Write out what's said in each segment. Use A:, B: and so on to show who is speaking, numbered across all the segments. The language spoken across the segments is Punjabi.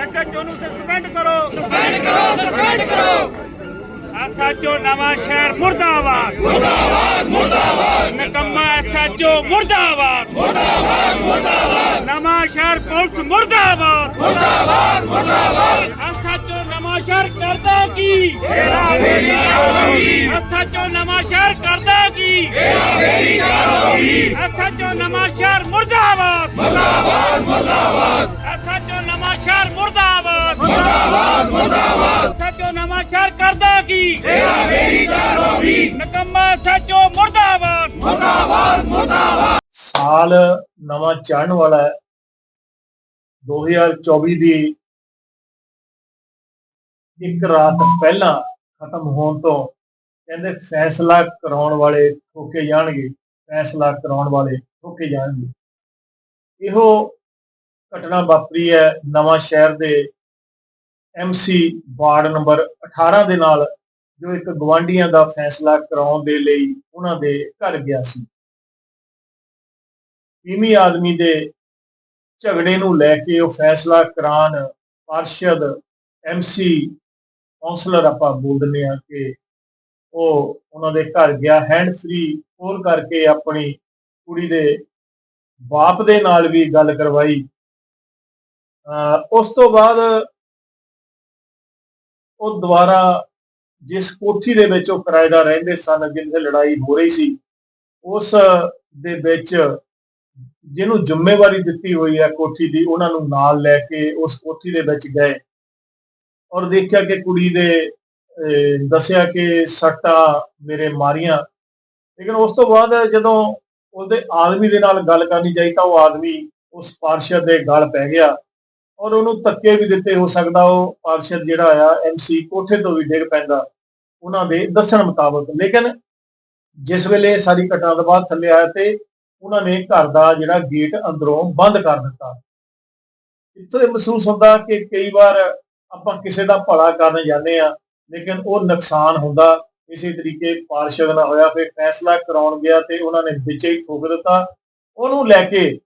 A: ਐਸਐਚਓ ਨੂੰ ਸਸਪੈਂਡ ਕਰੋ।
B: ਐਸਐਚਓ ਨਵਾਂ ਸ਼ਹਿਰ ਮੁਰਦਾਬਾਦ। ਮੁਰਦਾਬਾਦ ਮੁਰਦਾਬਾਦ। ਨਕੰਮਾ ਐਸਐਚਓ ਮੁਰਦਾਬਾਦ। ਮੁਰਦਾਬਾਦ ਮੁਰਦਾਬਾਦ। ਨਵਾਂ ਸ਼ਹਿਰ ਪੁਲਿਸ ਮੁਰਦਾਬਾਦ। ਮੁਰਦਾਬਾਦ ਮੁਰਦਾਬਾਦ। ਐਸਐਚਓ ਨਵਾਂ ਸ਼ਹਿਰ ਕਰਦਾ ਕੀ? ਤੇਰਾ ਮੇਰੀ ਹੋਈ ਐਸਐਚਓ ਨਵਾਂ ਸ਼ਹਿਰ ਕਰਦਾ ਕੀ? ਤੇਰਾ ਮੇਰੀ ਹੋਈ ਐਸਐਚਓ ਨਵਾਂ ਸ਼ਹਿਰ ਮੁਰਦਾਬਾਦ। ਨਕੰਮਾ ਸੱਚੋ ਮੁਰਦਾਬਾਦ।
C: ਸਾਲ ਨਵਾਂ ਚੜ੍ਹਨ ਵਾਲਾ ਹੈ। 2024 ਦੀ ਇੱਕ ਰਾਤ ਪਹਿਲਾਂ ਖਤਮ ਹੋਣ ਤੋਂ ਕਹਿੰਦੇ ਫੈਸਲਾ ਕਰਾਉਣ ਵਾਲੇ ਠੋਕੇ ਜਾਣਗੇ। ਫੈਸਲਾ ਕਰਾਉਣ ਵਾਲੇ ਠੋਕੇ ਜਾਣਗੇ। ਇਹੋ ਘਟਨਾ ਵਾਪਰੀ ਹੈ ਨਵਾਂ ਸ਼ਹਿਰ ਦੇ ਐਮਸੀ ਵਾਰਡ ਨੰਬਰ 18 ਦੇ ਨਾਲ। ਜੋ ਇੱਕ ਗਵਾਂਢੀਆਂ ਦਾ ਫੈਸਲਾ ਕਰਾਉਣ ਦੇ ਲਈ ਉਹਨਾਂ ਦੇ ਘਰ ਗਿਆ ਸੀ। ਤੀਵੀਂ ਆਦਮੀ ਦੇ ਝਗੜੇ ਨੂੰ ਲੈ ਕੇ ਉਹ ਫੈਸਲਾ ਕਰਾਨ ਪਾਰਸ਼ਦ ਐਮਸੀ ਕਾਉਂਸਲਰ ਆਪਾਂ ਬੋਲਦੇ ਦਿੰਦੇ ਆ ਕਿ ਉਹ ਉਹਨਾਂ ਦੇ ਘਰ ਗਿਆ। ਹੈਂਡ ਫ੍ਰੀ ਫੋਨ ਕਰਕੇ ਆਪਣੀ ਕੁੜੀ ਦੇ ਬਾਪ ਦੇ ਨਾਲ ਵੀ ਗੱਲ ਕਰਵਾਈ। ਅਹ ਉਸ ਤੋਂ ਬਾਅਦ ਉਹ ਦੁਬਾਰਾ ਜਿਸ ਕੋਠੀ ਦੇ ਵਿੱਚ ਉਹ ਕਿਰਾਏਦਾਰ ਰਹਿੰਦੇ ਸਨ ਜਿੱਥੇ ਲੜਾਈ ਹੋ ਰਹੀ ਸੀ ਉਸ ਦੇ ਵਿੱਚ ਜਿਹਨੂੰ ਜ਼ਿੰਮੇਵਾਰੀ ਦਿੱਤੀ ਹੋਈ ਹੈ ਕੋਠੀ ਦੀ ਉਹਨਾਂ ਨੂੰ ਨਾਲ ਲੈ ਕੇ ਉਸ ਕੋਠੀ ਦੇ ਵਿੱਚ ਗਏ ਔਰ ਦੇਖਿਆ ਕਿ ਕੁੜੀ ਦੇ ਅਹ, ਦੱਸਿਆ ਕਿ ਸੱਟਾਂ ਮੇਰੇ ਮਾਰੀਆਂ। ਲੇਕਿਨ ਉਸ ਤੋਂ ਬਾਅਦ ਜਦੋਂ ਉਹਦੇ ਆਦਮੀ ਦੇ ਨਾਲ ਗੱਲ ਕਰਨੀ ਚਾਹੀ ਤਾਂ ਉਹ ਆਦਮੀ ਉਸ ਪਾਰਸ਼ਦ ਦੇ ਗਲ ਪੈ ਗਿਆ। ਔਰ ਉਹਨੂੰ ਧੱਕੇ ਵੀ ਦਿੱਤੇ, ਹੋ ਸਕਦਾ ਉਹ ਪਾਰਸ਼ਦ ਜਿਹੜਾ ਆ ਐਮਸੀ ਕੋਠੇ ਤੋਂ ਵੀ ਡਿੱਗ ਪੈਂਦਾ, ਉਹਨਾਂ ਦੇ ਦੱਸਣ ਮੁਤਾਬਕ। ਲੇਕਿਨ ਜਿਸ ਵੇਲੇ ਸਾਰੀ ਘਟਨਾ ਤੋਂ ਬਾਅਦ ਥੱਲੇ ਆਇਆ ਤੇ ਉਹਨਾਂ ਨੇ ਘਰ ਦਾ ਜਿਹੜਾ ਗੇਟ ਅੰਦਰੋਂ ਬੰਦ ਕਰ ਦਿੱਤਾ। ਇੱਥੋਂ ਇਹ ਮਹਿਸੂਸ ਹੁੰਦਾ ਕਿ ਕਈ ਵਾਰ ਆਪਾਂ ਕਿਸੇ ਦਾ ਭਲਾ ਕਰਨ ਜਾਂਦੇ ਆ ਲੇਕਿਨ ਉਹ ਨੁਕਸਾਨ ਹੁੰਦਾ। ਇਸੇ ਤਰੀਕੇ ਪਾਰਸ਼ਦ ਨਾਲ ਹੋਇਆ, ਫਿਰ ਫੈਸਲਾ ਕਰਾਉਣ ਗਿਆ ਤੇ ਉਹਨਾਂ ਨੇ ਵਿੱਚ ਹੀ ਠੋਕ ਦਿੱਤਾ। ਉਹਨੂੰ ਲੈ ਕੇ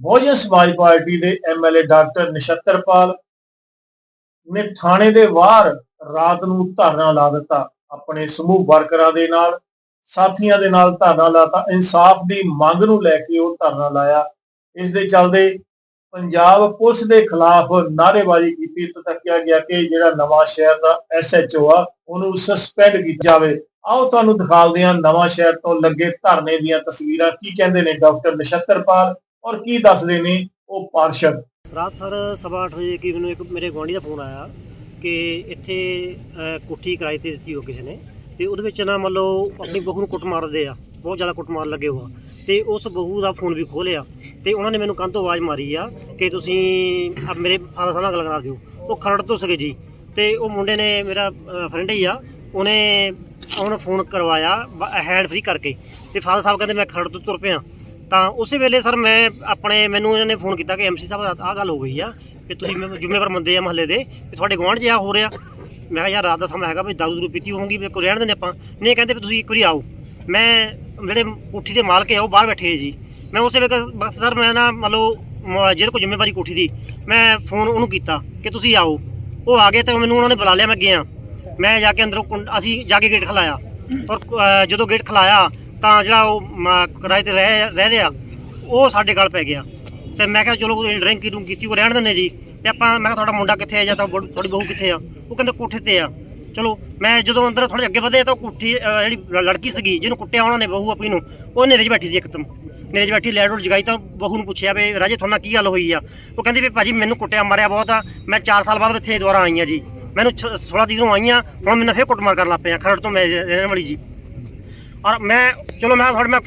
C: ਬਹੁਜਨ ਸਮਾਜ ਪਾਰਟੀ ਦੇ ਐਮਐਲਏ ਡਾਕਟਰ ਨਛੱਤਰਪਾਲ ਨੇ ਥਾਣੇ ਦੇ ਬਾਹਰ ਰਾਤ ਨੂੰ ਧਰਨਾ ਲਾ ਦਿੱਤਾ। ਆਪਣੇ ਸਮੂਹ ਵਰਕਰਾਂ ਦੇ ਨਾਲ, ਸਾਥੀਆਂ ਦੇ ਨਾਲ ਧਰਨਾ ਲਾਤਾ। ਇਨਸਾਫ ਦੀ ਮੰਗ ਨੂੰ ਲੈ ਕੇ ਉਹ ਧਰਨਾ ਲਾਇਆ। ਇਸ ਦੇ ਚੱਲਦੇ ਪੰਜਾਬ ਪੁਲਿਸ ਦੇ ਖਿਲਾਫ ਨਾਅਰੇਬਾਜ਼ੀ ਕੀਤੀ। ਇੱਥੋਂ ਤੱਕ ਕਿਹਾ ਗਿਆ ਕਿ ਜਿਹੜਾ ਨਵਾਂ ਸ਼ਹਿਰ ਦਾ ਐਸਐਚਓ ਆ, ਉਹਨੂੰ ਸਸਪੈਂਡ ਕੀਤਾ ਜਾਵੇ। ਆਓ ਤੁਹਾਨੂੰ ਦਿਖਾਲਦੇ ਹਾਂ ਨਵਾਂ ਸ਼ਹਿਰ ਤੋਂ ਲੱਗੇ ਧਰਨੇ ਦੀਆਂ ਤਸਵੀਰਾਂ। ਕੀ ਕਹਿੰਦੇ ਨੇ ਡਾਕਟਰ ਨਛੱਤਰਪਾਲ? ਔਰ ਕੀ ਦੱਸਦੇ ਨੇ ਉਹ ਪਾਰਸ਼ਦ?
D: ਰਾਤ ਸਰ ਸਵਾ ਅੱਠ ਵਜੇ ਕੀ ਮੈਨੂੰ ਇੱਕ ਮੇਰੇ ਗੁਆਂਢੀ ਦਾ ਫੋਨ ਆਇਆ ਕਿ ਇੱਥੇ ਕੋਠੀ ਕਿਰਾਏ ਤੇ ਦਿੱਤੀ ਹੋ ਕਿਸੇ ਨੇ ਤੇ ਉਹਦੇ ਵਿੱਚ ਨਾ ਮੰਨ ਲਓ ਆਪਣੀ ਬਹੂ ਨੂੰ ਕੁੱਟ ਮਾਰਦੇ ਆ, ਬਹੁਤ ਜ਼ਿਆਦਾ ਕੁੱਟ ਮਾਰ ਲੱਗੇ ਹੋਆ ਤੇ ਉਸ ਬਹੂ ਦਾ ਫੋਨ ਵੀ ਖੋਲਿਆ ਤੇ ਉਹਨਾਂ ਨੇ ਮੈਨੂੰ ਕੰਨ ਤੋਂ ਆਵਾਜ਼ ਮਾਰੀ ਆ ਕਿ ਤੁਸੀਂ ਆ ਮੇਰੇ ਫਾਦਰ ਸਾਹਿਬ ਨਾਲ ਗੱਲ ਕਰਾ ਦਿਓ। ਉਹ ਖਰੜ ਤੋਂ ਸਕੇ ਜੀ ਤੇ ਉਹ ਮੁੰਡੇ ਨੇ ਮੇਰਾ ਫਰੈਂਡ ਹੀ ਆ, ਉਹਨੇ ਉਹਨੂੰ ਫੋਨ ਕਰਵਾਇਆ ਹੈਂਡ ਫ੍ਰੀ ਕਰਕੇ ਤੇ ਫਾਦਰ ਸਾਹਿਬ ਕਹਿੰਦੇ ਮੈਂ ਖਰੜ ਤੋਂ ਤੁਰ ਪਿਆ। ਤਾਂ ਉਸੇ ਵੇਲੇ ਸਰ ਮੈਂ ਆਪਣੇ, ਮੈਨੂੰ ਇਹਨਾਂ ਨੇ ਫੋਨ ਕੀਤਾ ਕਿ ਐਮਸੀ ਸਾਹਿਬ ਆਹ ਗੱਲ ਹੋ ਗਈ ਆ ਕਿ ਤੁਸੀਂ ਮੈਂ ਜ਼ਿੰਮੇਵਾਰ ਬੰਦੇ ਆ ਮਹੱਲੇ ਦੇ, ਵੀ ਤੁਹਾਡੇ ਗੁਆਂਢ ਜਿਹਾ ਹੋ ਰਿਹਾ। ਮੈਂ ਕਿਹਾ ਯਾਰ ਰਾਤ ਦਾ ਸਮਾਂ ਹੈਗਾ, ਵੀ ਦਾਰੂ ਦੂਰੂ ਪੀਤੀ ਹੋਊਗੀ ਵੀ ਕੋਈ ਰਹਿਣ ਦਿੰਦੇ ਆਪਾਂ। ਨਹੀਂ, ਕਹਿੰਦੇ ਵੀ ਤੁਸੀਂ ਇੱਕ ਵਾਰੀ ਆਓ। ਮੈਂ ਜਿਹੜੇ ਕੋਠੀ ਦੇ ਮਾਲਕ ਆ, ਉਹ ਬਾਹਰ ਬੈਠੇ ਆ ਜੀ ਮੈਂ ਉਸੇ ਵੇਲੇ ਬਸ ਸਰ, ਮੈਂ ਨਾ ਮੰਨ ਲਓ, ਮ- ਜਿਹਦੇ ਕੋਲ ਜ਼ਿੰਮੇਵਾਰੀ ਕੋਠੀ ਦੀ, ਮੈਂ ਫੋਨ ਉਹਨੂੰ ਕੀਤਾ ਕਿ ਤੁਸੀਂ ਆਓ। ਉਹ ਆ ਗਏ ਤਾਂ ਮੈਨੂੰ ਉਹਨਾਂ ਨੇ ਬੁਲਾ ਲਿਆ, ਮੈਂ ਗਿਆ। ਮੈਂ ਜਾ ਕੇ ਅੰਦਰੋਂ ਕੁੰ- ਅਸੀਂ ਜਾ ਕੇ ਗੇਟ ਖਲਾਇਆ। ਔਰ ਜਦੋਂ ਗੇਟ ਖਲਾਇਆ ਤਾਂ ਜਿਹੜਾ ਉਹ ਮ- ਕਿਰਾਏ ਤੇ ਰਹਿ ਰਹਿ ਰਿਹਾ, ਉਹ ਸਾਡੇ ਗਲ ਪੈ ਗਿਆ। ਤੇ ਮੈਂ ਕਿਹਾ, ਚਲੋ ਕੋਈ ਡਰਿੰਕ ਕੀ ਕੀਤੀ, ਉਹ ਰਹਿਣ ਦਿੰਦੇ ਜੀ। ਤੇ ਆਪਾਂ, ਮੈਂ ਕਿਹਾ, ਤੁਹਾਡਾ ਮੁੰਡਾ ਕਿੱਥੇ ਆ ਜਾਂ ਤਾਂ ਤੁਹਾਡੀ ਬਹੂ ਕਿੱਥੇ ਆ? ਉਹ ਕਹਿੰਦੇ, ਕੋਠੇ ਤੇ ਆ। ਚਲੋ, ਮੈਂ ਜਦੋਂ ਅੰਦਰ ਥੋੜੇ ਅੱਗੇ ਵਧੇ ਤਾਂ ਉਹ ਕੋਠੀ ਜਿਹੜੀ ਲੜਕੀ ਸੀਗੀ, ਜਿਹਨੂੰ ਕੁੱਟਿਆ ਉਹਨਾਂ ਨੇ, ਬਹੂ ਆਪਣੀ ਨੂੰ, ਉਹ ਨੇਰੇ 'ਚ ਬੈਠੀ ਸੀ ਇੱਕਦਮ ਨੇਰੇ 'ਚ ਬੈਠੀ ਲੈਟ ਰੋਡ ਜਗਾਈ ਤਾਂ ਬਹੂ ਨੂੰ ਪੁੱਛਿਆ ਵੀ, ਰਾਜੇ ਤੁਹਾਨੂੰ ਕੀ ਗੱਲ ਹੋਈ ਆ? ਉਹ ਕਹਿੰਦੀ ਵੀ, ਭਾਜੀ, ਮੈਨੂੰ ਕੁੱਟਿਆ, ਮਾਰਿਆ ਬਹੁਤ ਆ। ਮੈਂ 4 ਸਾਲ ਬਾਅਦ ਇੱਥੇ ਦੁਬਾਰਾ ਆਈ ਆ ਜੀ। ਮੈਨੂੰ 16 ਤਰੀਕ ਨੂੰ ਆਈਆਂ ਹੁਣ ਮੈਨੂੰ ਫੇਰ ਕੁੱਟਮਾਰ ਕਰਨ ਲੱਗ ਪਿਆ, ਖਰੜ ਤੋਂ ਮੈਂ ਰਹਿਣ ਵਾਲੀ ਜੀ। ਔਰ ਮੈਂ ਚਲੋ ਮੈਂ ਤੁਹਾਡੇ ਮੈਂ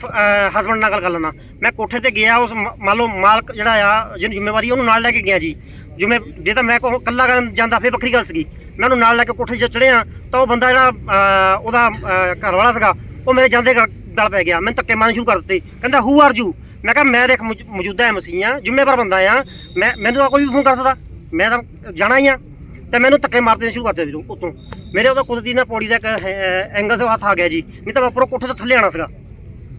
D: ਹਸਬੰਡ ਨਾਲ ਗੱਲ ਕਰ ਲੈਣਾ ਮੈਂ ਕੋਠੇ ਤੇ ਗਿਆ ਉਸ ਮ- ਮੰਨ ਲਓ ਮਾਲਕ ਜਿਹੜਾ ਆ ਜਿਹਨੂੰ ਜ਼ਿੰਮੇਵਾਰੀ ਉਹਨੂੰ ਨਾਲ ਲੈ ਕੇ ਗਿਆ ਜੀ। ਜਿਵੇਂ ਜੇ ਤਾਂ ਮੈਂ ਕੋ ਕੱਲਾ ਜਾਂਦਾ ਫਿਰ ਵੱਖਰੀ ਗੱਲ ਸੀਗੀ। ਮੈਂ ਉਹਨੂੰ ਨਾਲ ਲੈ ਕੇ ਕੋਠੇ 'ਚ ਚੜਿਆ ਤਾਂ ਉਹ ਬੰਦਾ ਜਿਹੜਾ ਅਹ, ਉਹਦਾ ਘਰ ਵਾਲਾ ਸੀਗਾ ਉਹ ਮੇਰੇ ਜਾਂਦੇ ਗ- ਗੱਲ ਪੈ ਗਿਆ। ਮੈਨੂੰ ਧੱਕੇ ਮਾਰਨ ਸ਼ੁਰੂ ਕਰ ਦਿੱਤੇ। ਕਹਿੰਦਾ ਹੂ ਆਰ ਯੂ ਮੈਂ ਕਿਹਾ ਮੈਂ ਦੇਖ ਮੌਜ- ਮੌਜੂਦਾ ਐਮਸੀ ਆ ਜ਼ਿੰਮੇਵਾਰ ਬੰਦਾ ਆ। ਮੈਂ ਮੈਨੂੰ ਤਾਂ ਕੋਈ ਵੀ ਫੋਨ ਕਰ ਸਕਦਾ। ਮੈਂ ਤਾਂ ਜਾਣਾ ਹੀ ਆ। ਤੇ ਮੈਨੂੰ ਧੱਕੇ ਮਾਰਦੇ ਸ਼ੁਰੂ ਕਰ ਦਿੱਤੇ ਜੀ ਉਤੋਂ। ਮੇਰੇ ਉਹਦਾ ਕੁਦਰਤੀ ਨਾ ਪੌੜੀ ਦਾ ਇੱਕ ਹੈ ਐਂਗਲ ਸੇ ਹੱਥ ਆ ਗਿਆ ਜੀ। ਨਹੀਂ ਤਾਂ ਮੈਂ ਉੱਪਰੋਂ ਕੋਠੇ ਤੋਂ ਥੱਲੇ ਆਣਾ ਸੀਗਾ।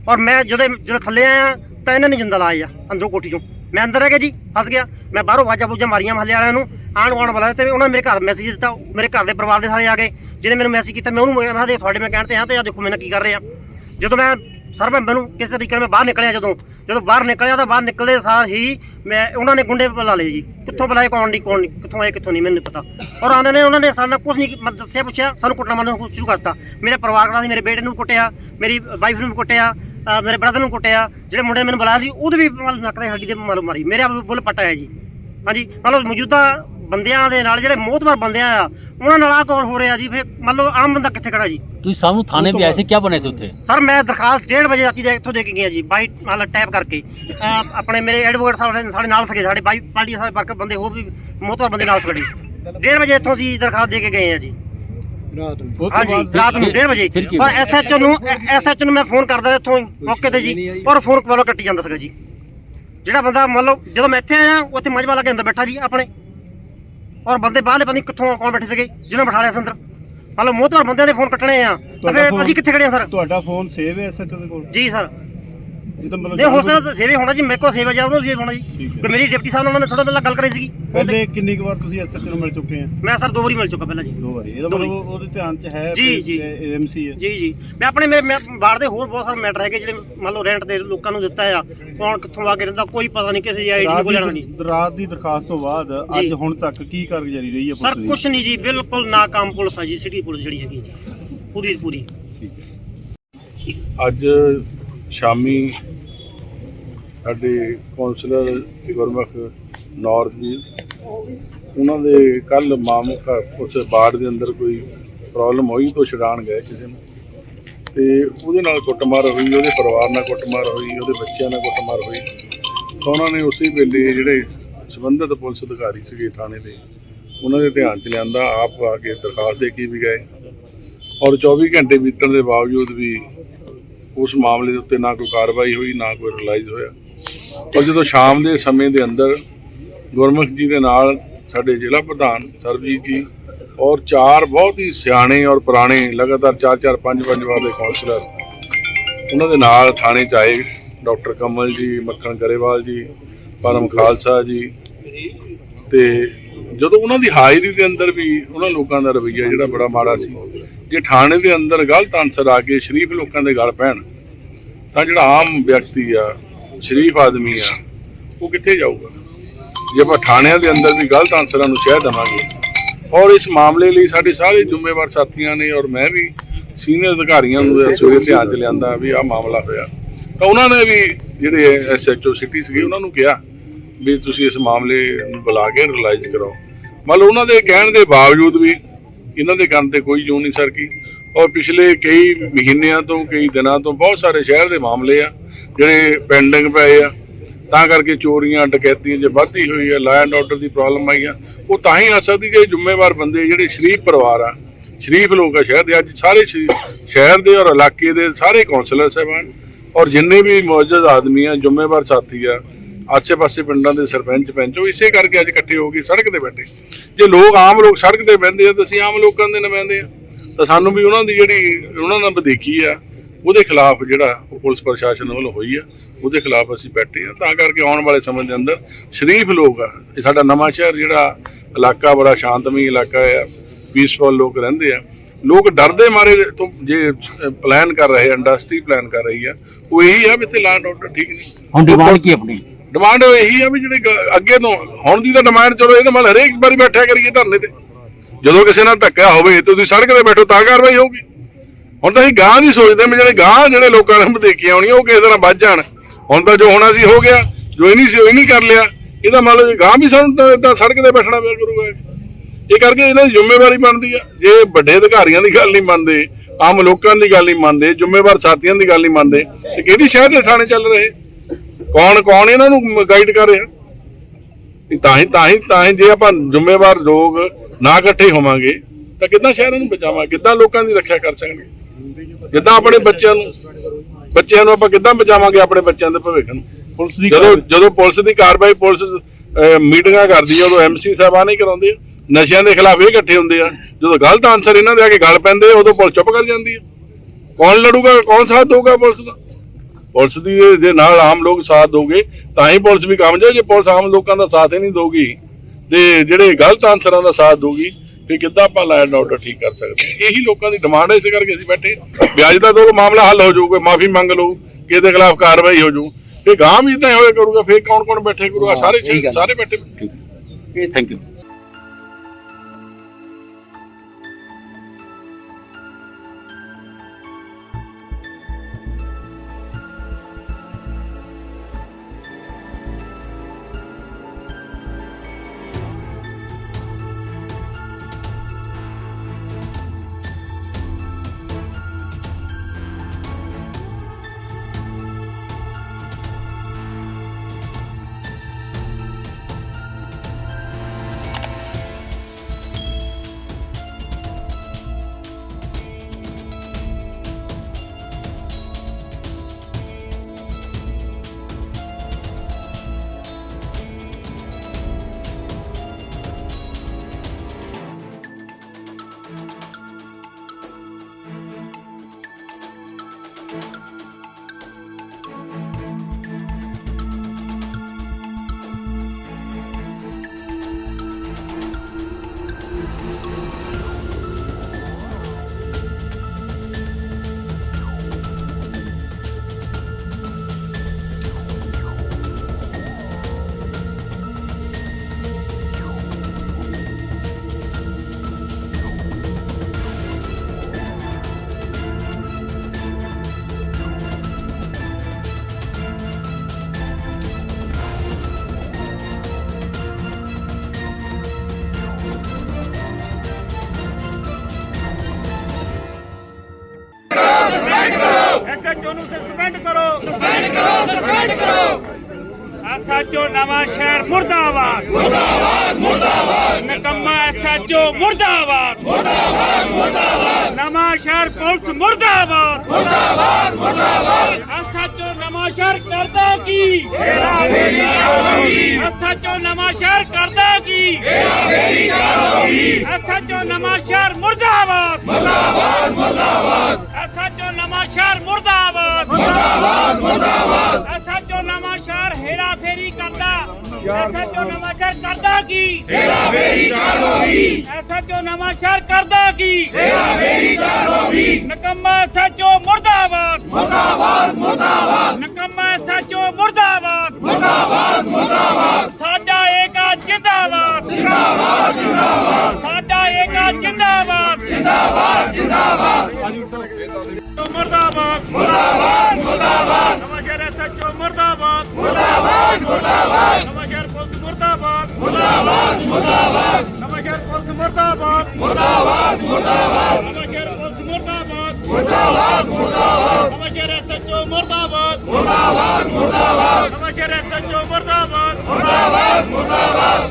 D: ਔਰ ਮੈਂ ਜਦੋਂ ਜਦੋਂ ਥੱਲੇ ਆਇਆ, ਤਾਂ ਇਹਨਾਂ ਨੇ ਜਿੰਦਾ ਲਾਇਆ ਅੰਦਰੋਂ ਕੋਠੀ ਚੋਂ। ਮੈਂ ਅੰਦਰ ਰਹਿ ਗਿਆ ਜੀ, ਫਸ ਗਿਆ। ਮੈਂ ਬਾਹਰੋਂ ਵਾਜਾ ਬੂਜਾ ਮਾਰੀਆਂ ਮਹੱਲੇ ਵਾਲਿਆਂ ਨੂੰ। ਆਣ ਗੁਆਂਢ ਵਾਲਿਆਂ ਤੇ ਉਹਨਾਂ ਨੇ ਮੇਰੇ ਘਰ ਮੈਸੇਜ ਦਿੱਤਾ। ਮੇਰੇ ਘਰ ਦੇ ਪਰਿਵਾਰ ਦੇ ਸਾਰੇ ਆ ਗਏ। ਜਿਹਨੇ ਮੈਨੂੰ ਮੈਸੇਜ ਕੀਤਾ, ਮੈਂ ਉਹਨੂੰ ਮੈਂ ਕਿਹਾ, ਦੇਖ, ਤੁਹਾਡੇ ਮੈਂ ਕਹਿਣ ਤੇ ਆ ਤੇ ਆ ਦੇਖੋ ਮੈਂ ਕੀ ਕਰ ਰਿਹਾ। ਜਦੋਂ ਮੈਂ ਸਰ ਮੈਂ ਮੈਨੂੰ ਕਿਸੇ ਤਰੀਕੇ ਨਾਲ ਮੈਂ ਬਾਹਰ ਨਿਕਲਿਆ, ਜਦੋਂ ਜਦੋਂ ਬਾਹਰ ਨਿਕਲਿਆ ਤਾਂ ਬਾਹਰ ਨਿਕਲਦੇ ਸਾਰ ਹੀ ਮੈਂ, ਉਹਨਾਂ ਨੇ ਗੁੰਡੇ ਬੁਲਾ ਲਏ ਜੀ। ਕਿੱਥੋਂ ਬੁਲਾਏ, ਕੌਣ ਨਹੀਂ ਕੌਣ ਨਹੀਂ, ਕਿੱਥੋਂ ਆਏ, ਕਿੱਥੋਂ ਨਹੀਂ, ਮੈਨੂੰ ਪਤਾ। ਔਰ ਆਂਦੇ ਨੇ, ਉਹਨਾਂ ਨੇ ਸਾਨੂੰ ਨਾਲ ਕੁਝ ਨਹੀਂ ਮ- ਦੱਸਿਆ, ਪੁੱਛਿਆ, ਸਾਨੂੰ ਕੁੱਟਣਾ ਮਾਰਨਾ ਸ਼ੁਰੂ ਕਰਤਾ। ਮੇਰੇ ਪਰਿਵਾਰ ਨਾਲ ਸੀ ਮੇਰੇ ਬੇਟੇ ਨੂੰ ਕੁੱਟਿਆ, ਮੇਰੀ ਵਾਈਫ ਨੂੰ ਵੀ ਕੁੱਟਿਆ ਮੇਰੇ ਬ੍ਰਦਰ ਨੂੰ ਕੁੱਟਿਆ, ਜਿਹੜੇ ਮੁੰਡੇ ਮੈਨੂੰ ਬੁਲਾਇਆ ਸੀ, ਉਹਦੇ ਵੀ ਮਤਲਬ ਨੱਕ ਦੇ ਹੱਡੀ ਦੇ ਮਾਰੂ ਮਾਰੀ, ਮੇਰੇ ਆਪ ਬੁੱਲ ਪੱਟਾ ਹੈ ਜੀ। ਹਾਂਜੀ, ਮਤਲਬ ਮੌਜੂਦਾ ਬੰਦਿਆਂ ਦੇ ਨਾਲ, ਜਿਹੜੇ ਮੋਹਤਵਾਰ ਬੰਦਿਆਂ ਆ, ਉਹਨਾਂ ਨਾਲ ਆ ਕੌਣ ਹੋ ਰਿਹਾ ਜੀ, ਫਿਰ ਮਤਲਬ ਆਮ ਬੰਦਾ ਕਿੱਥੇ ਖੜਾ ਜੀ?
E: ਤੁਸੀਂ ਸਾਹਮਣੇ ਥਾਣੇ ਵੀ ਆਏ ਸੀ ਕੀ ਬਣੇ ਸੀ ਉੱਥੇ?
D: ਸਰ ਮੈਂ ਦਰਖਾਸਤ 1:30 ਵਜੇ ਰਾਤੀ ਦੇ ਇੱਥੋਂ ਦੇ ਕੇ ਗਿਆ ਜੀ ਬਾਈ ਮਤਲਬ ਟੈਪ ਕਰਕੇ। ਅਹ ਆਪਣੇ ਮੇਰੇ ਐਡਵੋਕੇਟ ਸਾਹਿਬ ਸਾਡੇ ਨਾਲ ਸਕੇ ਸਾਡੇ ਬਾਈ ਪਾਰਟੀ ਸਾਰੇ ਵਰਕਰ ਬੰਦੇ ਹੋਰ ਵੀ ਮੋਹਤਵਾਰ ਬੰਦੇ ਨਾਲ ਸਕੇ 1:30 ਵਜੇ ਇੱਥੋਂ ਅਸੀਂ ਦਰਖਾਸਤ ਦੇ ਕੇ ਗਏ ਆ ਜੀ। ਹਾਂਜੀ ਰਾਤ ਨੂੰ 1:30 ਵਜੇ।
E: ਫਿਰ ਕੀ
D: ਪਰ ਐਸਐਚਓ ਨੂੰ ਐਸਐਚਓ ਨੂੰ ਮੈਂ ਫੋਨ ਕਰਦਾ ਇੱਥੋਂ ਮੌਕੇ ਤੇ ਜੀ ਪਰ ਫੋਨ ਕੋਲੋਂ ਕੱਟੀ ਜਾਂਦਾ ਸੀਗਾ ਜੀ। ਜਿਹੜਾ ਬੰਦਾ ਮੰਨ ਲਓ ਜਦੋਂ ਮੈਂ ਇੱਥੇ ਆਇਆ ਉੱਥੇ ਮਜਬਾ ਲਾ ਕੇ ਅੰਦਰ ਬੈਠਾ ਜੀ ਆਪਣੇ। ਔਰ ਬੰਦੇ ਬਾਹਰਲੇ ਪਤਾ ਨਹੀਂ ਕਿੱਥੋਂ ਕੌਣ ਬੈਠੇ ਸੀਗੇ ਜਿਹਨਾਂ ਬਿਠਾ ਲਿਆ ਸੀ ਅੰਦਰ। ਲਓ ਮੋਹਤਵਾਰ ਬੰਦਿਆਂ ਦੇ ਫੋਨ ਕੱਟਣੇ ਆ। ਤਾਂ
F: ਤੁਹਾਡਾ phone-
D: ਅਸੀਂ ਕਿੱਥੇ ਖੜੇ ਆ ਸਰ?
F: ਤੁਹਾਡਾ ਫੋਨ ਸੇਵ ਹੈ ਦੇ ਕੋਲ?
D: ਜੀ ਸਰ।
F: ਇਹ ਤਾਂ ਮਤਲਬ
D: ਨਹੀਂ ਹੋ ਸਕਦਾ ਸੇਵੇ ਹੋਣਾ ਜੀ ਮੇਰੇ ਕੋਲ ਸੇਵਾ ਜਾ ਉਹਨੂੰ ਸੇਵੇ ਹੋਣਾ ਜੀ।
F: ਠੀਕ ਹੈ।
D: ਤੇ ਮੇਰੀ ਡਿਪਟੀ ਸਾਹਿਬ ਨਾਲ ਉਹਨਾਂ ਨੇ ਥੋੜਾ ਪਹਿਲਾਂ ਗੱਲ ਕਰੀ ਸੀਗੀ।
F: ਪਹਿਲੇ ਕਿੰਨੀ ਕੁ ਵਾਰ ਤੁਸੀਂ ਐਸਐਚਓ ਨੂੰ ਮਿਲ ਚੁੱਕੇ ਆ?
D: ਮੈਂ ਸਰ ਦੋ ਵਾਰੀ ਮਿਲ ਚੁੱਕਾ ਪਹਿਲਾਂ ਜੀ।
F: ਦੋ ਵਾਰੀ। ਇਹਦਾ
D: ਦੋ
F: ਮਤਲਬ ਉਹਦੇ ਧਿਆਨ ਚ ਹੈ
D: ਜੀ, ਜੀ।
F: ਏਐਮਸੀ ਹੈ।
D: ਜੀ ਜੀ। ਮੈਂ ਆਪਣੇ ਮੇਰੇ ਮੈਂ ਬਾਹਰ ਦੇ ਹੋਰ ਬਹੁਤ ਸਾਰੇ ਮੈਟਰ ਹੈਗੇ ਜਿਹੜੇ ਮੰਨ ਲਓ ਰੈਂਟ ਦੇ ਲੋਕਾਂ ਨੂੰ ਦਿੱਤਾ ਆ। ਕੌਣ ਕਿੱਥੋਂ ਆ ਕੇ ਰਹਿੰਦਾ ਕੋਈ ਪਤਾ ਨਹੀਂ ਕਿਸੇ ਦੀ ਆਈਡੀ
F: ਰਾਤ
D: ਕੋਈ ਲੈਣਾ
F: ਦੀ
D: ਨਹੀਂ
F: ਰਾਤ ਦੀ ਦਰਖਾਸਤ ਤੋਂ ਬਾਅਦ ਅੱਜ
D: ਜੀ।
F: ਹੁਣ ਤੱਕ ਕੀ ਕਾਰਗੁਜ਼ਾਰੀ ਰਹੀ ਹੈ
D: ਸਰ
F: ਪੁਲਿਸ ਦੀ?
D: ਕੁਛ ਨਹੀਂ ਜੀ ਬਿਲਕੁਲ ਨਾਕਾਮ ਪੁਲਿਸ ਆ ਜੀ ਸਿਟੀ ਪੁਲਿਸ ਜਿਹੜੀ ਹੈਗੀ ਜੀ। ਪੂਰੀ ਦੀ ਪੂਰੀ।
G: ਅੱਜ ਸ਼ਾਮੀ ਸਾਡੇ ਕਾਉਂਸਲਰ ਗੁਰਮੁਖ ਨੌਰਥ ਜੀ, ਉਹਨਾਂ ਦੇ ਕੱਲ ਮਾਮਕਾ ਉਸ ਬਾੜ ਦੇ ਅੰਦਰ ਕੋਈ ਪ੍ਰੋਬਲਮ ਹੋਈ ਤੋਂ ਛਡਾਣ ਗਏ ਕਿਸੇ ਨੂੰ। ਤੇ ਉਹਦੇ ਨਾਲ ਕੁੱਟਮਾਰ ਹੋਈ, ਉਹਦੇ ਪਰਿਵਾਰ ਨਾਲ ਕੁੱਟਮਾਰ ਹੋਈ, ਉਹਦੇ ਬੱਚਿਆਂ ਨਾਲ ਕੁੱਟਮਾਰ ਹੋਈ। ਤਾਂ ਉਹਨਾਂ ਨੇ ਉਸੇ ਵੇਲੇ ਜਿਹੜੇ ਸੰਬੰਧਿਤ ਪੁਲਿਸ ਅਧਿਕਾਰੀ ਸੀਗੇ ਥਾਣੇ ਦੇ, ਉਹਨਾਂ ਦੇ ਧਿਆਨ ਚ ਲਿਆਂਦਾ, ਆਪ ਆ ਕੇ ਦਰਖਾਸਤ ਦੇ ਕੇ ਵੀ ਗਏ। ਔਰ 24 ਘੰਟੇ ਬੀਤਣ ਦੇ ਬਾਵਜੂਦ ਵੀ ਉਸ ਮਾਮਲੇ ਦੇ ਉੱਤੇ ਨਾ ਕੋਈ ਕਾਰਵਾਈ ਹੋਈ, ਨਾ ਕੋਈ ਰਿਲਾਈਜ਼ ਹੋਇਆ। ਔਰ ਜਦੋਂ ਸ਼ਾਮ ਦੇ ਸਮੇਂ ਦੇ ਅੰਦਰ ਗੁਰਮੁਖ ਜੀ ਦੇ ਨਾਲ ਸਾਡੇ ਜ਼ਿਲ੍ਹਾ ਪ੍ਰਧਾਨ ਸਰਬਜੀਤ ਜੀ ਔਰ ਚਾਰ ਬਹੁਤ ਹੀ ਸਿਆਣੇ ਔਰ ਪੁਰਾਣੇ, ਲਗਾਤਾਰ 4-4 5-5 ਵਾਰ ਦੇ ਕਾਉਂਸਲਰ ਉਹਨਾਂ ਦੇ ਨਾਲ ਥਾਣੇ 'ਚ ਆਏ। ਡਾਕਟਰ ਕਮਲ ਜੀ, ਮੱਖਣ ਗਰੇਵਾਲ ਜੀ, ਪਰਮ ਖਾਲਸਾ ਜੀ ਤੇ ਜਦੋਂ ਉਹਨਾਂ ਦੀ ਹਾਜ਼ਰੀ ਦੇ ਅੰਦਰ ਵੀ ਉਹਨਾਂ ਲੋਕਾਂ ਦਾ ਰਵੱਈਆ ਜਿਹੜਾ ਬੜਾ ਮਾੜਾ ਸੀ, ਜੇ ਥਾਣੇ ਦੇ ਅੰਦਰ ਗਲਤ ਆਨਸਰ ਆ ਕੇ ਸ਼ਰੀਫ ਲੋਕਾਂ ਦੇ ਗੱਲ ਪੈਣ, ਤਾਂ ਜਿਹੜਾ ਆਮ ਵਿਅਕਤੀ ਆ, ਸ਼ਰੀਫ ਆਦਮੀ ਆ, ਉਹ ਕਿੱਥੇ ਜਾਊਗਾ? ਜੇ ਆਪਾਂ ਥਾਣਿਆਂ ਦੇ ਅੰਦਰ ਵੀ ਗਲਤ ਆਨਸਰਾਂ ਨੂੰ ਸ਼ਹਿ ਦੇਵਾਂਗੇ, ਔਰ ਇਸ ਮਾਮਲੇ ਲਈ ਸਾਡੇ ਸਾਰੇ ਜ਼ਿੰਮੇਵਾਰ ਸਾਥੀਆਂ ਨੇ ਔਰ ਮੈਂ ਵੀ ਸੀਨੀਅਰ ਅਧਿਕਾਰੀਆਂ ਨੂੰ ਇਸ ਵੇਲੇ ਧਿਆਨ ਚ ਲਿਆਂਦਾ ਵੀ ਆਹ ਮਾਮਲਾ ਹੋਇਆ। ਤਾਂ ਉਹਨਾਂ ਨੇ ਵੀ ਜਿਹੜੇ ਐਸਐਚਓ ਸਿਟੀ ਸੀਗੇ, ਉਹਨਾਂ ਨੂੰ ਕਿਹਾ ਵੀ ਤੁਸੀਂ ਇਸ ਮਾਮਲੇ ਨੂੰ ਬੁਲਾ ਕੇ ਰਿਲਾਈਜ਼ ਕਰਾਓ। ਮਤਲਬ ਉਹਨਾਂ ਦੇ ਕਹਿਣ ਦੇ ਬਾਵਜੂਦ ਵੀ ਇਹਨਾਂ ਦੇ ਕੰਨ ਤੇ ਕੋਈ ਜੂ ਨਹੀਂ ਸਰਕੀ। ਔਰ ਪਿਛਲੇ ਕਈ ਮਹੀਨਿਆਂ ਤੋਂ, ਕਈ ਦਿਨਾਂ ਤੋਂ ਬਹੁਤ ਸਾਰੇ ਸ਼ਹਿਰ ਦੇ ਮਾਮਲੇ ਆ, ਜਿਹੜੇ ਪੈਂਡਿੰਗ ਪਏ ਆ। ਤਾਂ ਕਰਕੇ ਚੋਰੀਆਂ, ਡਕੈਤੀਆਂ ਜੇ ਵੱਧਦੀ ਹੋਈ ਹੈ ਲਾਅ ਐਂਡ ਆਰਡਰ ਦੀ ਪ੍ਰੋਬਲਮ ਆਈ ਆ, ਉਹ ਤਾਂ ਹੀ ਆ ਸਕਦੀ ਜੇ ਜ਼ਿੰਮੇਵਾਰ ਬੰਦੇ ਜਿਹੜੇ ਸ਼ਰੀਫ ਪਰਿਵਾਰ ਆ, ਸ਼ਰੀਫ ਲੋਕ ਆ ਸ਼ਹਿਰ ਦੇ। ਅੱਜ ਸਾਰੇ ਸ਼ਰੀ- ਸ਼ਹਿਰ ਦੇ ਔਰ ਇਲਾਕੇ ਦੇ ਸਾਰੇ ਕੌਂਸਲਰ ਸਾਹਿਬਾਨ। ਔਰ ਜਿੰਨੇ ਵੀ ਮੌਜੂਦ ਆਦਮੀ ਆ, ਜ਼ਿੰਮੇਵਾਰ ਸਾਥੀ ਆ ਆਸੇ-ਪਾਸੇ ਪਿੰਡਾਂ ਦੇ ਸਰਪੰਚ, ਪੰਚ, ਉਹ ਇਸੇ ਕਰਕੇ ਅੱਜ ਇਕੱਠੇ ਹੋ ਗਏ ਸੜਕ ਤੇ ਬੈਠੇ। ਜੇ ਲੋਕ ਆਮ ਲੋਕ ਸੜਕ ਤੇ ਬਹਿੰਦੇ ਆ ਤਾਂ ਅਸੀਂ ਆਮ ਲੋਕਾਂ ਦੇ ਨੁਮਾਇੰਦੇ ਆ। ਤਾਂ ਸਾਨੂੰ ਵੀ ਉਹਨਾਂ ਦੀ ਜਿਹੜੀ, ਉਹਨਾਂ ਨਾਲ ਵਧੀਕੀ ਆ, ਉਹਦੇ ਖਿਲਾਫ ਜਿਹੜਾ ਉਹ ਪੁਲਿਸ ਪ੍ਰਸ਼ਾਸਨ ਵੱਲੋਂ ਹੋਈ ਆ, ਉਹਦੇ ਖਿਲਾਫ ਅਸੀਂ ਬੈਠੇ ਆ। ਤਾਂ ਕਰਕੇ ਆਉਣ ਵਾਲੇ ਸਮੇਂ ਦੇ ਅੰਦਰ ਸ਼ਰੀਫ ਲੋਕ ਆ, ਇਹ ਸਾਡਾ ਨਵਾਂ ਸ਼ਹਿਰ ਜਿਹੜਾ ਇਲਾਕਾ ਬੜਾ ਸ਼ਾਂਤਮਈ ਇਲਾਕਾ ਆ ਪੀਸਫੁਲ ਲੋਕ ਰਹਿੰਦੇ ਆ। ਲੋਕ ਡਰਦੇ ਮਾਰੇ ਤੋਂ ਜੇ ਪਲਾਨ ਕਰ ਰਹੇ ਇੰਡਸਟਰੀ ਪਲਾਨ ਕਰ ਰਹੀ ਆ, ਉਹ ਇਹੀ ਆ ਵੀ ਇੱਥੇ ਲਾਂਡ ਆਰਡਰ ਠੀਕ ਨਹੀਂ।
E: ਹੁਣ ਡਿਮਾਂਡ ਕੀ ਆਪਣੀ?
G: ਡਿਮਾਂਡ ਇਹੀ ਆ ਵੀ ਜਿਹੜੇ ਅੱਗੇ ਤੋਂ ਹੁਣ ਦੀ ਤਾਂ ਡਿਮਾਂਡ ਚਲੋ ਇਹਦੇ ਮਤਲਬ ਹਰੇਕ ਵਾਰੀ ਬੈਠਿਆ ਕਰੀਏ ਧਰਨੇ ਤੇ। ਜਦੋਂ ਕਿਸੇ ਨਾਲ ਧੱਕਾ ਹੋਵੇ ਤੁਸੀਂ ਸੜਕ ਤੇ ਬੈਠੋ ਤਾਂ ਕਾਰਵਾਈ ਹੋਊਗੀ। ਹੁਣ ਤਾਂ ਅਸੀਂ ਗਾਂ ਦੀ ਸੋਚਦੇ ਹਾਂ ਜਿਹੜੇ ਗਾਂ ਜਿਹੜੇ ਲੋਕਾਂ ਨੇ ਮਦੇਕੀਆਂ ਆਉਣੀਆਂ ਉਹ ਕਿਸੇ ਤਰ੍ਹਾਂ ਵੱਜ ਜਾਣ। ਹੁਣ ਤਾਂ ਜੋ ਹੋਣਾ ਸੀ ਹੋ ਗਿਆ, ਜੋ ਇਹ ਨਹੀਂ ਸੀ, ਉਹ ਨਹੀਂ ਕਰ ਲਿਆ। ਇਹਦਾ ਮਤਲਬ ਜੇ ਗਾਂ ਵੀ ਸਾਨੂੰ ਤਾਂ ਸੜਕ ਤੇ ਬੈਠਣਾ ਪਿਆ ਕਰੂਗਾ ਇਹ। ਕਰਕੇ ਇਹਨਾਂ ਦੀ ਜ਼ਿੰਮੇਵਾਰੀ ਬਣਦੀ ਆ। ਜੇ ਵੱਡੇ ਅਧਿਕਾਰੀਆਂ ਦੀ ਗੱਲ ਨਹੀਂ ਮੰਨਦੇ, ਆਮ ਲੋਕਾਂ ਦੀ ਗੱਲ ਨਹੀਂ ਮੰਨਦੇ, ਜ਼ਿੰਮੇਵਾਰ ਸਾਥੀਆਂ ਦੀ ਗੱਲ ਨਹੀਂ ਮੰਨਦੇ, ਤੇ ਕਿਹਦੀ ਸ਼ਹਿਰ ਦੇ ਥਾਣੇ ਚੱਲ ਰਹੇ? ਕੌਣ ਕੌਣ ਇਹਨਾਂ ਨੂੰ ਗਾਈਡ ਕਰ ਰਿਹਾ? ਤਾਂ ਹੀ ਤਾਂ ਹੀ ਤਾਂ ਹੀ ਜੇ ਆਪਾਂ ਜ਼ਿੰਮੇਵਾਰ ਲੋਕ ਨਾ ਇਕੱਠੇ ਹੋਵਾਂਗੇ ਤਾਂ ਕਿੱਦਾਂ ਸ਼ਹਿਰਾਂ ਨੂੰ ਬਚਾਵਾਂਗੇ ਕਿੱਦਾਂ ਲੋਕਾਂ ਦੀ ਰੱਖਿਆ ਕਰ ਸਕਦੇ ਕਿੱਦਾਂ ਆਪਣੇ ਬੱਚਿਆਂ ਨੂੰ ਬੱਚਿਆਂ ਨੂੰ ਆਪਾਂ ਕਿੱਦਾਂ ਬਚਾਵਾਂਗੇ ਆਪਣੇ ਬੱਚਿਆਂ ਦੇ ਭਵਿੱਖ ਨੂੰ?
F: ਪੁਲਿਸ ਦੀ
G: ਜਦੋਂ ਜਦੋਂ ਪੁਲਿਸ ਦੀ ਕਾਰਵਾਈ ਪੁਲਿਸ ਮੀਟਿੰਗਾਂ ਕਰਦੀ ਆ ਉਦੋਂ ਐਮਸੀ ਸਾਹਿਬਾਨ ਹੀ ਕਰਾਉਂਦੇ ਆ। ਨਸ਼ਿਆਂ ਦੇ ਖਿਲਾਫ ਇਹ ਇਕੱਠੇ ਹੁੰਦੇ ਆ। ਜਦੋਂ ਗਲਤ ਆਨਸਰ ਇਹਨਾਂ ਦੇ ਆ ਕੇ ਗੱਲ ਪੈਂਦੇ ਉਦੋਂ ਪੁਲਿਸ ਚੁੱਪ ਕਰ ਜਾਂਦੀ ਆ। ਕੌਣ ਲੜੂਗਾ ਕੌਣ ਸਾਥ ਦੇਊਗਾ ਪੁਲਿਸ ਦਾ? ਪੁਲਿਸ ਦੀ ਜੇ ਨਾਲ ਆਮ ਲੋਕ ਸਾਥ ਦੋਗੇ ਤਾਂ ਹੀ ਪੁਲਿਸ ਵੀ ਕੰਮ ਜੇ ਜੇ ਪੁਲਿਸ ਆਮ ਲੋਕਾਂ ਦਾ ਸਾਥ ਹੀ ਨਹੀਂ ਦੋਗੀ ਤੇ ਜਿਹੜੇ ਗਲਤ ਆਨਸਰਾਂ ਦਾ ਸਾਥ ਦੋਗੀ ਫਿਰ ਕਿੱਦਾਂ ਆਪਾਂ ਲਾਇਨ ਐਂਡ ਠੀਕ ਕਰ ਸਕਦੇ ਇਹੀ ਲੋਕਾਂ ਦੀ ਡਿਮਾਂਡ ਹੈ ਇਸ ਕਰਕੇ ਅਸੀਂ ਬੈਠੇ ਵਿਆਜ ਦਾ ਦੋ ਮਾਮਲਾ ਹੱਲ ਹੋ ਜਾਊਗਾ ਮਾਫੀ ਮੰਗ ਲਓ ਕਿਸੇ ਦੇ ਖਿਲਾਫ ਕਾਰਵਾਈ ਹੋ ਜਾਊ। ਤੇ ਗਾਂ ਵੀ ਇਦਾਂ ਹੋਇਆ ਕਰੂਗਾ ਫੇਰ ਕੌਣ ਕੌਣ ਬੈਠੇ ਕਰੂਗਾ ਸਾਰੇ ਸਾਰੇ ਬੈਠੇ।
E: ਥੈਂਕ ਯੂ
A: ਐਸਐਚਓ ਨੂੰ ਸਸਪੈਂਡ ਕਰੋ।
B: ਐਸਐਚਓ ਨਵਾਂ ਸ਼ਹਿਰ ਮੁਰਦਾਬਾਦ। ਮੁਰਦਾਬਾਦ ਮੁਰਦਾਬਾਦ। ਨਕੰਮਾ ਐਸਐਚਓ ਮੁਰਦਾਬਾਦ। ਮੁਰਦਾਬਾਦ ਮੁਰਦਾਬਾਦ। ਨਵਾਂ ਸ਼ਹਿਰ ਪੁਲਿਸ ਮੁਰਦਾਬਾਦ। ਮੁਰਦਾਬਾਦ ਮੁਰਦਾਬਾਦ। ਐਸਐਚਓ ਨਵਾਂ ਸ਼ਹਿਰ ਕਰਦਾ ਕੀ? ਤੇਰਾ ਫੇਰੀ ਹੋਈ। ਐਸਐਚਓ ਨਵਾਂ ਸ਼ਹਿਰ ਕਰਦਾ ਕੀ? ਤੇਰਾ ਫੇਰੀ ਹੋਈ। ਐਸਐਚਓ ਨਵਾਂ ਸ਼ਹਿਰ ਮੁਰਦਾਬਾਦ। ਮੁਰਦਾਬਾਦ ਮੁਰਦਾਬਾਦ। ਐਸਐਚਓ ਨਵਾਂ ਸ਼ਹਿਰ ਕਰਦਾ ਕੀ? ਹੇਰਾ ਫੇਰੀ ਚਾਰ ਹੋ ਗਈ। ਐਸਐਚਓ ਨਵਾਂ ਸ਼ਹਿਰ ਕਰਦਾ ਕੀ? ਹੇਰਾ ਫੇਰੀ ਚਾਰ ਹੋ ਗਈ। ਨਕੰਮਾ ਐਸਐਚਓ ਮੁਰਦਾਬਾਦ। ਮੁਰਦਾਬਾਦ ਮੁਰਦਾਬਾਦ। ਨਕੰਮਾ ਐਸਐਚਓ ਮੁਰਦਾਬਾਦ। ਮੁਰਦਾਬਾਦ ਮੁਰਦਾਬਾਦ। ਸਾਡਾ ਏਕਾ ਜਿੰਦਾਬਾਦ। ਜਿੰਦਾਬਾਦ ਜਿੰਦਾਬਾਦ। ਸਾਡਾ ਏਕਾ ਜਿੰਦਾਬਾਦ।
A: ਮੁਰਦਾਬਾਦ। ਮੁਰਦਾਬਾਦ ਮੁਰਦਾਬਾਦ। ਨਵਾਂ ਸ਼ਹਿਰ ਐਸਐਚਓ ਮੁਰਦਾਬਾਦ। ਮੁਰਦਾਬਾਦ ਮੁਰਦਾਬਾਦ। ਮੁਰਦਾਬਾਦ ਮੁਰਦਾਬਾਦ। ਨਵਾਂ ਸ਼ਹਿਰ ਪੁਲਿਸ ਮੁਰਦਾਬਾਦ ਮੁਰਦਾਬਾਦ ਮੁਰਦਾਬਾਦ ਨਵਾਂ ਸ਼ਹਿਰ ਪੁਲਿਸ ਮੁਰਦਾਬਾਦ ਮੁਰਦਾਬਾਦ ਮੁਰਦਾਬਾਦ ਨਵਾਂ ਸ਼ਹਿਰ ਐਸਐਚਓ ਮੁਰਦਾਬਾਦ। ਮੁਰਦਾਬਾਦ ਮੁਰਦਾਬਾਦ। ਨਵਾਂ ਸ਼ਹਿਰ ਐਸਐਚਓ ਮੁਰਦਾਬਾਦ। ਮੁਰਦਾਬਾਦ ਮੁਰਦਾਬਾਦ।